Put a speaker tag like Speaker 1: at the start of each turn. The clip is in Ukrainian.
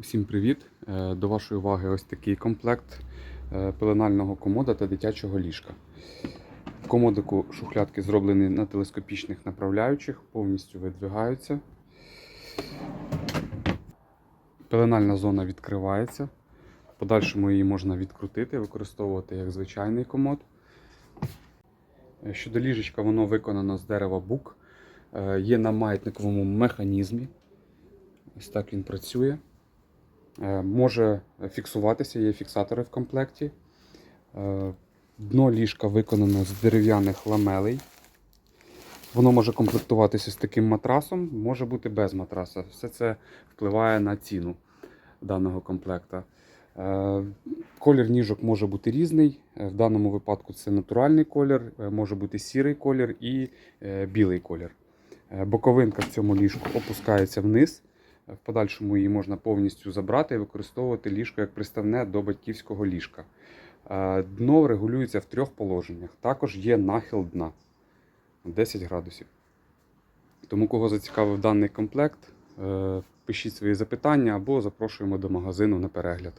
Speaker 1: Всім привіт! Е, До вашої уваги ось такий комплект е, пеленального комода та дитячого ліжка. В комодику шухлядки зроблені на телескопічних направляючих, повністю видвигаються. Пеленальна зона відкривається. В подальшому її можна відкрутити, використовувати як звичайний комод. Е, Щодо ліжечка, воно виконано з дерева бук. Є на маятниковому механізмі. Ось так він працює. Е, Може фіксуватися, є фіксатори в комплекті. Е, Дно ліжка виконано з дерев'яних ламелей. Воно може комплектуватися з таким матрасом, може бути без матраса. Все це впливає на ціну даного комплекта. Е, Колір ніжок може бути різний. В даному випадку це натуральний колір, може бути сірий колір і білий колір. Боковинка в цьому ліжку опускається вниз. В подальшому її можна повністю забрати і використовувати ліжко як приставне до батьківського ліжка. Е, Дно регулюється в трьох положеннях. Також є нахил дна 10 градусів. Тому, кого зацікавив даний комплект, е, пишіть свої запитання або запрошуємо до магазину на перегляд.